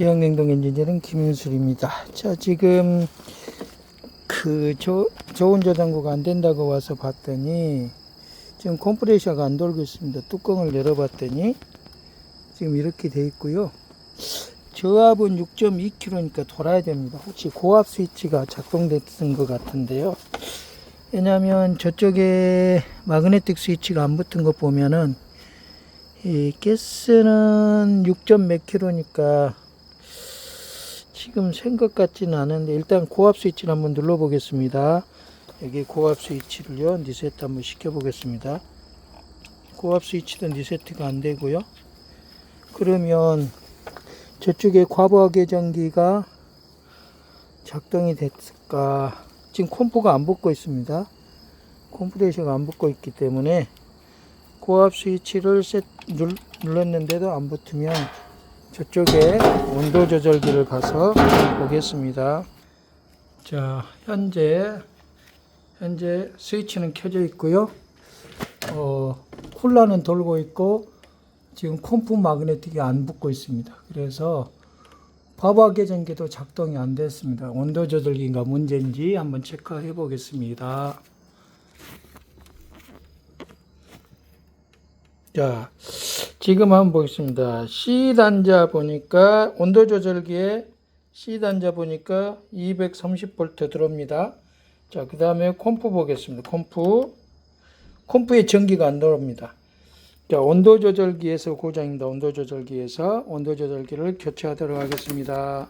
대형 냉동 엔진제는 김윤술입니다. 자, 지금 그 저, 저온 저장고가 안 된다고 와서 봤더니 지금 컴프레셔가 안 돌고 있습니다. 뚜껑을 열어봤더니 지금 이렇게 돼 있고요. 저압은 6.2kg니까 돌아야 됩니다. 혹시 고압 스위치가 작동됐던 것 같은데요. 왜냐하면 저쪽에 마그네틱 스위치가 안 붙은 거 보면은 이 가스는 6. 몇 킬로니까 지금 센것 같지는 않은데 일단 고압 스위치를 한번 눌러 보겠습니다. 여기 고압 스위치를요 리세트 한번 시켜 보겠습니다. 고압 스위치도 리세트가 안 되고요. 그러면 저쪽에 과부하 계정기가 작동이 됐을까? 지금 콤프가 안 붙고 있습니다. 컴프레셔가 안 붙고 있기 때문에 고압 스위치를 눌렀는데도 안 붙으면 저쪽에 온도 조절기를 가서 보겠습니다. 자, 현재 현재 스위치는 켜져 있고요. 어, 쿨러는 돌고 있고 지금 콤프 마그네틱이 안 붙고 있습니다. 그래서 과부하 계전기도 작동이 안 됐습니다. 온도 조절기가 문제인지 한번 체크해 보겠습니다. 자, 지금 한번 보겠습니다. C 단자 보니까 온도 조절기에 C 단자 보니까 230V 들어옵니다. 자, 그 다음에 콤프 보겠습니다. 콤프. 콤프에 전기가 안 들어옵니다. 자, 온도 조절기에서 고장입니다. 온도 조절기에서 온도 조절기를 교체하도록 하겠습니다.